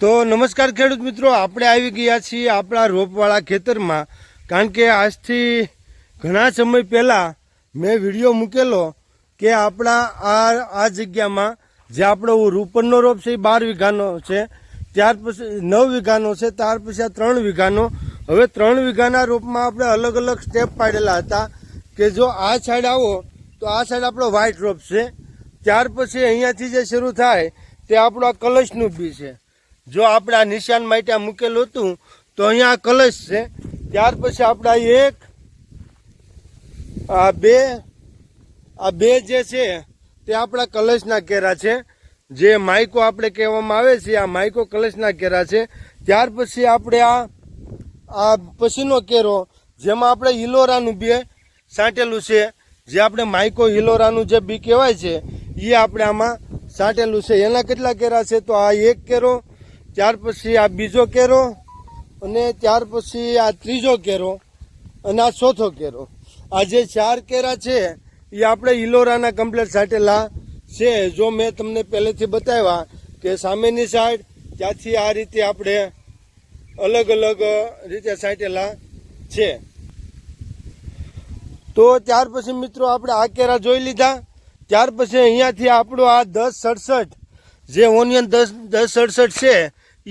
તો નમસ્કાર ખેડૂત મિત્રો, આપણે આવી ગયા છીએ આપણા રોપવાળા ખેતરમાં. કારણ કે આજથી ઘણા સમય પહેલાં મેં વીડિયો મૂકેલો કે આપણા આ આ જગ્યામાં જે આપણો રૂપનનો રોપ છે એ બાર વીઘાનો છે, ત્યાર પછી નવ વીઘાનો છે, ત્યાર પછી આ ત્રણ વીઘાનો. હવે ત્રણ વીઘાના રોપમાં આપણે અલગ અલગ સ્ટેપ પાડેલા હતા કે જો આ સાઈડ આવો, તો આ સાઈડ આપણો વ્હાઇટ રોપ છે. ત્યાર પછી અહીંયાથી જે શરૂ થાય તે આપણો આ કલશનું બી છે. જો આપણે નિશાન માટે મૂકેલું હતું, તો અહીંયા કલશ છે. ત્યાર પછી આપણા એક, આ બે આ બે જે છે, તે આપણા કલશના કેરા છે. જે માઇકો આપણે કહેવામાં આવે છે, આ માઇકો કલશના કેરા છે. ત્યાર પછી આપણે આ આ પછીનો કેરો જેમાં આપણે હિલોરાનું બે સાંટેલું છે. જે આપણે માઇકો હિલોરાનું જે બી કહેવાય છે એ આપણે આમાં સાંટેલું છે. એના કેટલા કેરા છે? તો આ એક કેરો ત્યાર પછી આ બીજો કેરો અને ત્યાર પછી આ ત્રીજો કેરો અને આ ચોથો કેરો. આ જે ચાર કેરા છે, એ આપણે ઇલોરાના કમ્પ્લેટ સાટેલા છે. જો મેં તમને પહેલેથી બતાવ્યા કે સામેની સાઈડ ત્યાંથી આ રીતે આપણે અલગ અલગ રીતે સાટેલા છે. તો ત્યાર પછી મિત્રો આપણે આ કેરા જોઈ લીધા. ત્યાર પછી અહીંયાથી આપણો આ દસ સડસઠ, જે ઓનિયન દસ દસ સડસઠ છે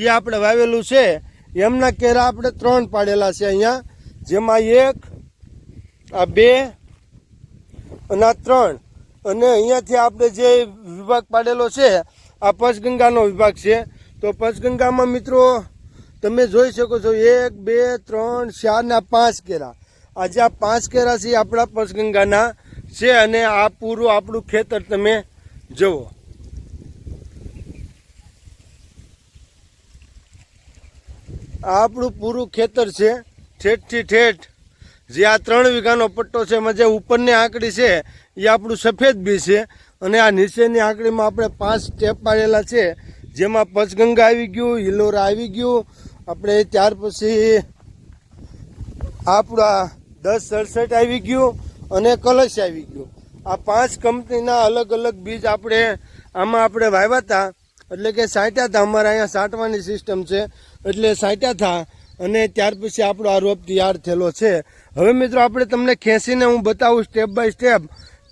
એ આપણે વાવેલું છે. એમના કેરા આપણે ત્રણ પાડેલા છે અહીંયા. જેમાં એક, આ બે અને આ ત્રણ. અને અહીંયાથી આપણે જે વિભાગ પાડેલો છે, આ પંચગંગાનો વિભાગ છે. તો પંચગંગામાં મિત્રો, તમે જોઈ શકો છો, એક, બે, ત્રણ, ચાર ને પાંચ કેરા. આજે આ પાંચ કેરા છે આપણા પંચગંગાના છે અને આ પૂરું આપણું ખેતર તમે જુઓ. આપણું પૂરું ખેતર છે, ઠેઠથી ઠેઠ. જે આ ત્રણ વીઘાનો પટ્ટો છે, એમાં જે ઉપરની આંકડી છે, એ આપણું સફેદ બી છે. અને આ નીચેની આંકડીમાં આપણે પાંચ સ્ટેપ પાડેલા છે, જેમાં પચગંગા આવી ગયું, હિલોરા આવી ગયું. આપણે ત્યાર પછી આપણા દસ સડસઠ આવી ગયું અને કલશ આવી ગયું. આ પાંચ કંપનીના અલગ અલગ બીજ આપણે આમાં આપણે વાવ્યા હતા. એટલે કે સાંટ્યા થા અમારે અહીંયા સાંટવાની સિસ્ટમ છે. એટલે સાંટ્યા થા અને ત્યાર પછી આપણો આ રોપ તૈયાર થયેલો છે. હવે મિત્રો આપણે તમને ખેંચીને હું બતાવું સ્ટેપ બાય સ્ટેપ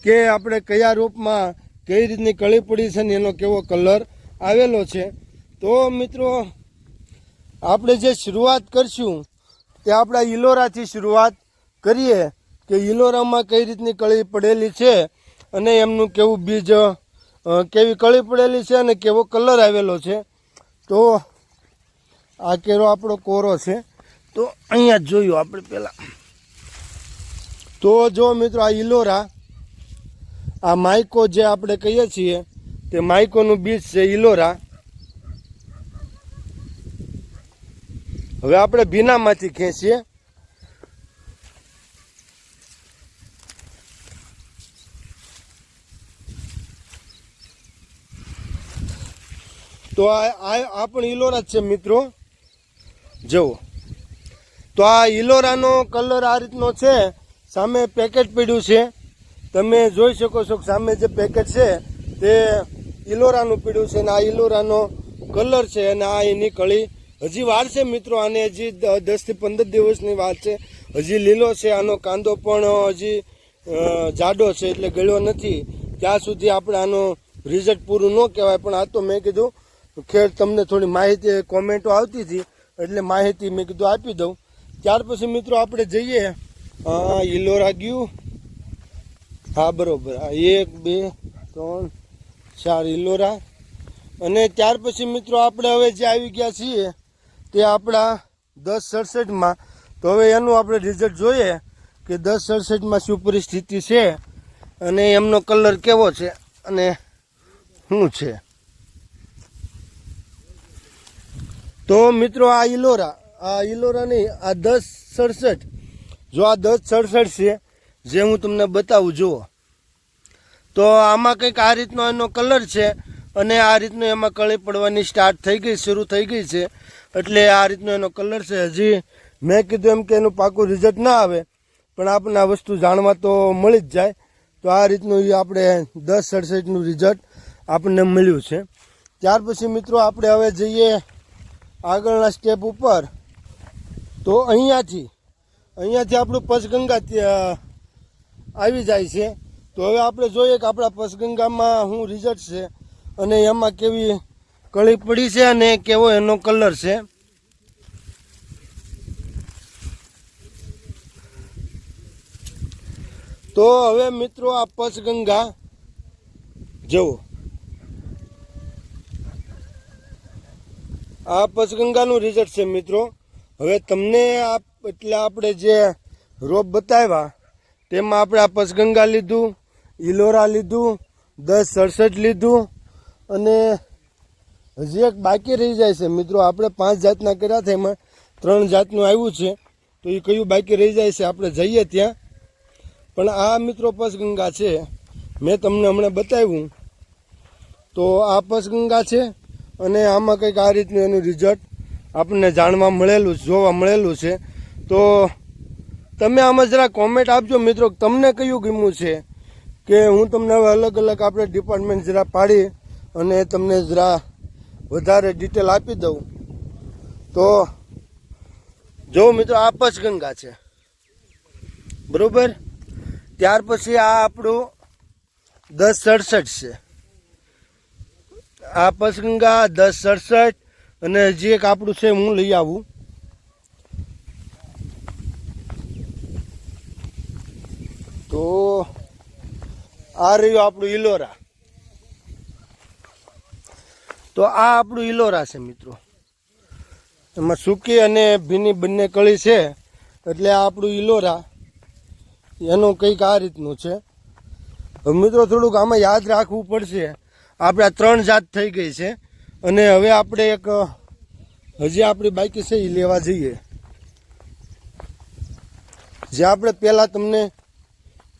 કે આપણે કયા રોપમાં કઈ રીતની કળી પડી છે ને એનો કેવો કલર આવેલો છે. તો મિત્રો, આપણે જે શરૂઆત કરશું તે આપણા ઇલોરાથી શરૂઆત કરીએ કે ઇલોરામાં કઈ રીતની કળી પડેલી છે અને એમનું કેવું બીજ કેવી કળી પડેલી છે અને કેવો કલર આવેલો છે. તો આ કેરો આપણો કોરો છે. તો અહીંયા જોયું આપણે પહેલાં તો જો મિત્રો આ ઇલોરા આ માઇકો જે આપણે કહીએ છીએ, તે માઇકોનું બીજ છે ઇલોરા હવે આપણે ભીનામાંથી ખેંચીએ. તો આ આ પણ ઇલોરા જ છે મિત્રો. જુઓ. તો આ ઇલોરાનો કલર આ રીતનો છે. સામે પેકેટ પડ્યું છે. તમે જોઈ શકો છો કે સામે જે પેકેટ છે તે ઇલોરાનું પીડ્યું છે અને આ ઇલોરાનો કલર છે અને આ એની કળી. હજી વાર છે મિત્રો આને હજી દસથી પંદર દિવસની વાર છે. હજી લીલો છે, આનો કાંદો પણ હજી જાડો છે એટલે ગળ્યો નથી. ત્યાં સુધી આપણે આનો રિઝલ્ટ પૂરું ન કહેવાય, પણ આ તો મેં કીધું ખેર તમને થોડી માહિતી, કોમેન્ટો આવતી હતી, એટલે માહિતી મેં કીધું આપી દઉં. ત્યાર પછી મિત્રો આપણે જઈએ. ઇલોરા ગયું. હા, બરોબર. એક, બે, ત્રણ, ચાર ઇલોરા અને ત્યાર પછી મિત્રો આપણે હવે જે આવી ગયા છીએ, તે આપણા દસ સડસઠમાં. તો હવે એનું આપણે રિઝલ્ટ જોઈએ કે દસ સડસઠમાં શું પરિસ્થિતિ છે અને એમનો કલર કેવો છે અને શું છે. તો મિત્રો આ ઇલોરા આ ઇલોરા નહીં આ દસ સડસઠ, જો આ દસ સડસઠ છે, જે હું તમને બતાવું, જુઓ. તો આમાં કંઈક આ રીતનો એનો કલર છે અને આ રીતનું એમાં કળી પડવાની સ્ટાર્ટ થઈ ગઈ, શરૂ થઈ ગઈ છે. એટલે આ રીતનો એનો કલર છે. હજી મેં કીધું એમ કે એનું પાકું રિઝલ્ટ ના આવે, પણ આપણને આ વસ્તુ જાણવા તો મળી જ જાય. તો આ રીતનું એ આપણે દસ સડસઠનું રિઝલ્ટ આપણને મળ્યું છે. ત્યાર પછી મિત્રો આપણે હવે જઈએ આગળના સ્ટેપ ઉપર, તો અહીંયાથી અહીંયાથી આપણું પચગંગા ત્યાં આવી જાય છે. તો હવે આપણે જોઈએ કે આપણા પચગંગામાં શું રિઝલ્ટ છે અને એમાં કેવી કળી પડી છે અને કેવો એનો કલર છે. તો હવે મિત્રો આ પચગંગા જુઓ. આ પચગંગાનું રિઝલ્ટ છે મિત્રો. હવે તમને આ એટલે આપણે જે રોપ બતાવ્યા, તેમાં આપણે આ પચગંગા લીધું ઇલોરા લીધું, દસ સડસઠ લીધું, અને હજી એક બાકી રહી જાય છે મિત્રો. આપણે પાંચ જાતના કર્યા છે, એમાં ત્રણ જાતનું આવ્યું છે. તો એ કયું બાકી રહી જાય છે, આપણે જઈએ ત્યાં. પણ આ મિત્રો પચગંગા છે. મેં તમને હમણાં બતાવ્યું. તો આ પચગંગા છે અને આમાં કંઈક આ રીતનું એનું રિઝલ્ટ આપણને જાણવા મળેલું, જોવા મળેલું છે. તો તમે આમાં જરા કોમેન્ટ આપજો મિત્રો, તમને કયું ગમ્યું છે? કે હું તમને હવે અલગ અલગ આપણે ડિપાર્ટમેન્ટ જરા પાડી અને તમને જરા વધારે ડિટેલ આપી દઉં. તો જો મિત્રો, આ પચગંગા છે. બરાબર? ત્યાર પછી આ આપણું દસ સડસઠ છે. આ પસંગા દસ સડસઠ અને એક આપણું છે, હું લઈ આવું. તો આ રહ્યું આપણું ઇલોરા તો આ આપણું ઇલોરા છે મિત્રો. એમાં સૂકી અને ભીની બંને કળી છે, એટલે આ આપણું ઇલોરા એનું કંઈક આ રીતનું છે. મિત્રો થોડુંક આમાં યાદ રાખવું પડશે. આપણે ત્રણ જાત થઈ ગઈ છે. અને હવે આપણે એક હજી આપણી બાઈક છે એ લેવા જઈએ. જે આપણે પહેલાં તમને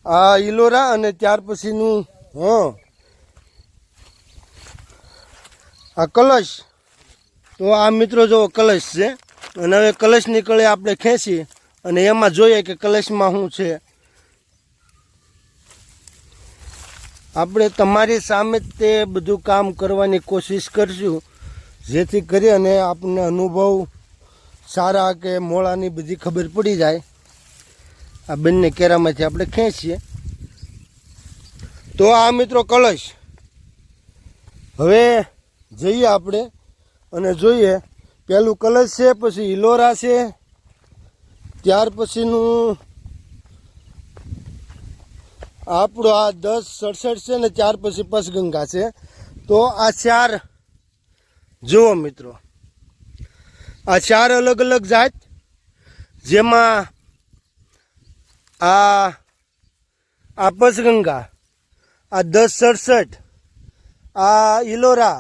આ ઇલોરા અને ત્યાર પછીનું, હં, આ કલશ. તો આ મિત્રો જો કલશ છે, અને હવે કલશની નીકળે આપણે ખેંચી અને એમાં જોઈએ કે કલશમાં શું છે. આપણે તમારી સામે તે બધું કામ કરવાની કોશિશ કરશું, જેથી કરી અને આપણને અનુભવ સારા કે મોળાની બધી ખબર પડી જાય. આ બંને કેરામાંથી આપણે ખેંચીએ. તો આ મિત્રો કલશ. હવે જઈએ આપણે અને જોઈએ પહેલું કલશ છે, પછી ઇલોરા છે, ત્યાર પછીનું આપણું આ દસ સડસઠ છે ને ત્યાર પછી પસગંગા છે. તો આ ચાર જુઓ મિત્રો. આ ચાર અલગ અલગ જાત, જેમાં આ આ પસગંગા, આ દસ સડસઠ, આ ઇલોરા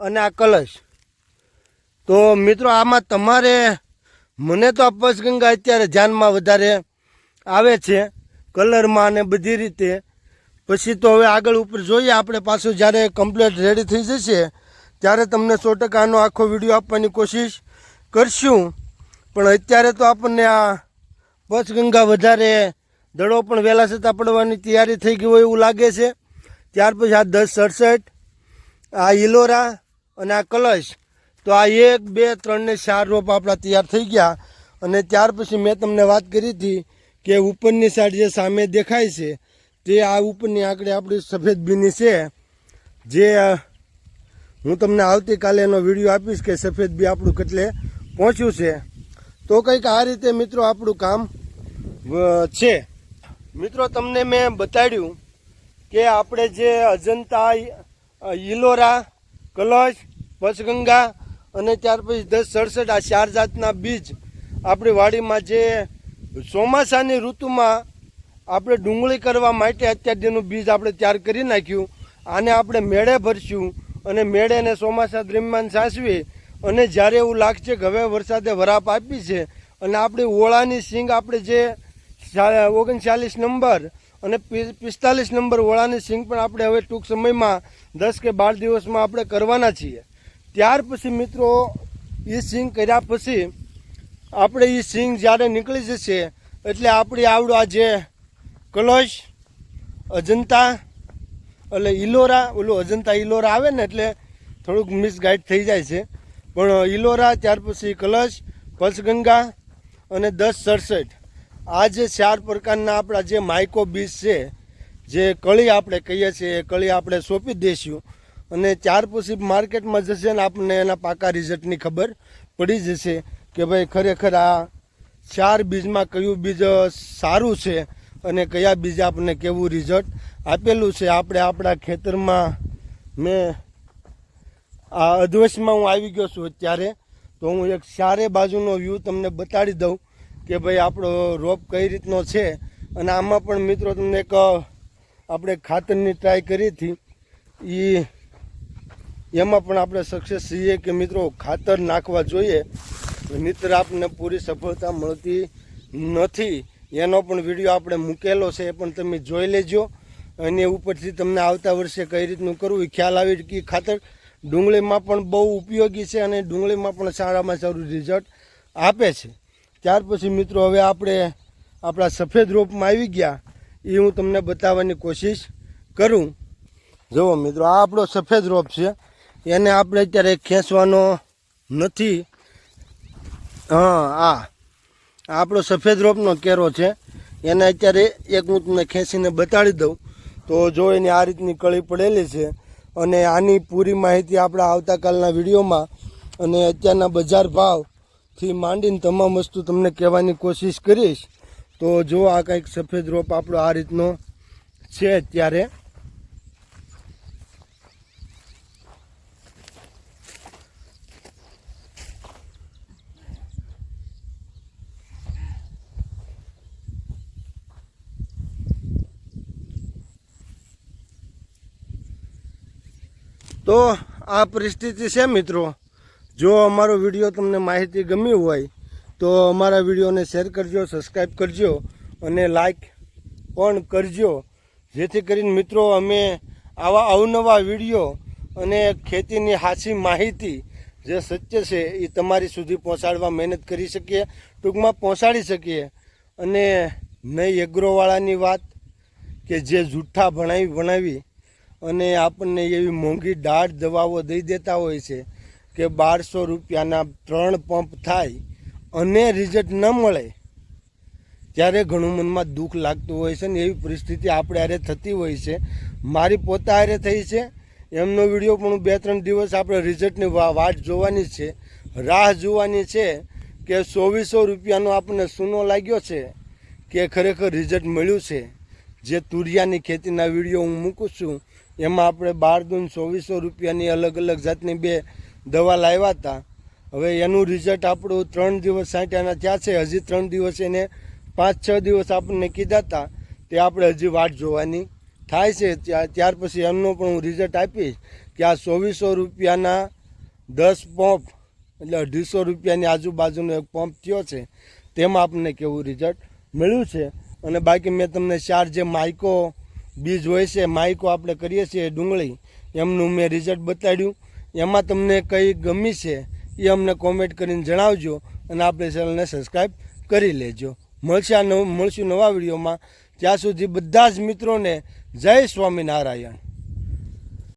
અને આ કલશ. તો મિત્રો, આમાં તમારે, મને તો આ પસગંગા અત્યારે ધ્યાનમાં વધારે આવે છે. કલરમાં અને બધી રીતે. પછી તો હવે આગળ ઉપર જોઈએ, આપણે પાછું જ્યારે કમ્પ્લેટ રેડી થઈ જશે, ત્યારે તમને સો ટકાનો આખો વીડિયો આપવાની કોશિશ કરશું. પણ અત્યારે તો આપણને આ પચગંગા વધારે દડો પણ વહેલા છતાં પડવાની તૈયારી થઈ ગઈ હોય એવું લાગે છે. ત્યાર પછી આ દસ સડસઠ આ ઇલોરા અને આ કલશ. તો આ એક, બે ત્રણને ચાર રોપ આપણા તૈયાર થઈ ગયા. અને ત્યાર પછી મેં તમને વાત કરી હતી કે ઉપરની સાઈડ જે સામે દેખાય છે, તે આ ઉપરની આંકડે આપણી સફેદ બીની છે. જે, હું તમને આવતીકાલે એનો વીડિયો આપીશ કે સફેદ બી આપણું કેટલે પહોંચ્યું છે. તો કંઈક આ રીતે મિત્રો આપણું કામ છે. મિત્રો, તમને મેં બતાડ્યું કે આપણે જે અજંતા ઇલોરા કલશ, પચગંગા અને ત્યાર પછી દસ, સડસઠ આ ચાર જાતના બીજ આપણી વાડીમાં જે ચોમાસાની ઋતુમાં આપણે ડુંગળી કરવા માટે અત્યારનું બીજ આપણે તૈયાર કરી નાખ્યું. આને આપણે મેળે ભરશું અને મેળેને ચોમાસા દરમિયાન સાચવી અને જ્યારે એવું લાગશે કે હવે વરસાદે વરાપ આપી છે અને આપણી ઓળાની સિંગ આપણે જે ઓગણચાલીસ નંબર અને પિસ્તાલીસ નંબર ઓળાની સિંગ પણ આપણે હવે ટૂંક સમયમાં દસ કે બાર દિવસમાં આપણે કરવાના છીએ. ત્યાર પછી મિત્રો, એ સિંગ કર્યા પછી આપણે એ સિંગ જ્યારે નીકળી જશે, એટલે આપણી આવડું આ જે કલશ, અજંતા, એટલે ઇલોરા ઓલું અજંતા ઇલોરા આવે ને એટલે થોડુંક મિસગાઈડ થઈ જાય છે. પણ ઇલોરા ત્યાર પછી કલશ પંચગંગા અને દસ સડસઠ. આ જે ચાર પ્રકારના આપણા જે માઇકો બીજ છે, જે કળી આપણે કહીએ છીએ, એ કળી આપણે સોંપી દઈશું. અને ત્યાર પછી માર્કેટમાં જશે ને આપણને એના પાકા રિઝલ્ટની ખબર પડી જશે કે ભાઈ ખરેખર આ ચાર બીજમાં કયું બીજ સારું છે અને કયા બીજ આપણને કેવું રિઝલ્ટ આપેલું છે. આપણે આપણા ખેતરમાં મેં આ અધવશમાં હું આવી ગયો છું અત્યારે, તો હું એક ચારે બાજુનો વ્યૂ તમને બતાડી દઉં કે ભાઈ આપણો રોપ કઈ રીતનો છે. અને આમાં પણ મિત્રો તમને એક આપણે ખાતરની ટ્રાય કરી હતી. એ એમાં પણ આપણે સક્સેસ છીએ કે મિત્રો ખાતર નાખવા જોઈએ. મિત્ર આપને પૂરી સફળતા મળતી નથી. એનો પણ વીડિયો આપણે મૂકેલો છે એ પણ તમે જોઈ લેજો. અને ઉપરથી તમને આવતા વર્ષે કઈ રીતનું કરવું એ ખ્યાલ આવી કે ખાતર ડુંગળીમાં પણ બહુ ઉપયોગી છે અને ડુંગળીમાં પણ સારામાં સારું રિઝલ્ટ આપે છે. ત્યાર પછી મિત્રો હવે આપણે આપણા સફેદ રોપમાં આવી ગયા. એ હું તમને બતાવવાની કોશિશ કરું. જુઓ મિત્રો, આ આપણો સફેદ રોપ છે. એને આપણે અત્યારે ખેંચવાનો નથી. હા, આ. આપણો સફેદ રોપનો કેરો છે. એને અત્યારે એક હું તમને ખેંચીને બતાડી દઉં. તો જો એની આ રીતની કળી પડેલી છે અને આની પૂરી માહિતી આપણા આવતાકાલના વિડીયોમાં અને અત્યારના બજાર ભાવથી માંડીને તમામ વસ્તુ તમને કહેવાની કોશિશ કરીશ. તો જો આ કંઈક સફેદ રોપ આપણો આ રીતનો છે અત્યારે. તો આ પરિસ્થિતિ છે મિત્રો. જો અમારો વીડિયો તમને માહિતી ગમી હોય, તો અમારા વિડીયોને શેર કરજો સબસ્ક્રાઈબ કરજો અને લાઈક પણ કરજો. જેથી કરીને મિત્રો અમે આવા અવનવા વીડિયો અને ખેતીની હાસી માહિતી જે સત્ય છે એ તમારી સુધી પહોંચાડવા મહેનત કરી શકીએ, ટૂંકમાં પહોંચાડી શકીએ. અને નહીં એગ્રોવાળાની વાત કે જે જૂઠ્ઠા ભણાવી ભણાવી અને આપણને એવી મોંઘી દાઢ દવાઓ દઈ દેતા હોય છે કે બારસો રૂપિયાના ત્રણ પંપ થાય અને રિઝલ્ટ ન મળે, ત્યારે ઘણું મનમાં દુઃખ લાગતું હોય છે ને એવી પરિસ્થિતિ આપણે હારે થતી હોય છે. મારી પોતા હારે થઈ છે. એમનો વીડિયો પણ બે ત્રણ દિવસ આપણે રિઝલ્ટની વાટ જોવાની છે, રાહ જોવાની છે કે ચોવીસો રૂપિયાનો આપણને સૂનો લાગ્યો છે કે ખરેખર રિઝલ્ટ મળ્યું છે. જે તુરિયાની ખેતીના વીડિયો હું મૂકું છું એમાં આપણે બાર દૂન ચોવીસો રૂપિયાની અલગ અલગ જાતની બે દવા લાવ્યા હતા. હવે એનું રિઝલ્ટ આપણું ત્રણ દિવસ સાંટ્યાના થયા છે. હજી ત્રણ દિવસ એને પાંચ છ દિવસ આપણને કીધા હતા. તે આપણે હજી વાટ જોવાની થાય છે. ત્યા- ત્યાર પછી એમનું પણ હું રિઝલ્ટ આપીશ કે આ ચોવીસો રૂપિયાના દસ પંપ એટલે અઢીસો રૂપિયાની આજુબાજુનો એક પંપ થયો છે. તેમાં આપણને કેવું રિઝલ્ટ મળ્યું છે. અને બાકી મેં તમને ચાર જે માઇકો બીજ હોય છે, માઇકો આપણે કરીએ છીએ, ડુંગળી. એમનું મેં રિઝલ્ટ બતાડ્યું. એમાં તમને કઈ ગમી છે એ અમને કોમેન્ટ કરીને જણાવજો અને આપણે ચેનલને સબસ્ક્રાઈબ કરી લેજો. મળશે આ મળશું નવા વિડીયોમાં ત્યાં સુધી બધા જ મિત્રોને જય સ્વામિનારાયણ.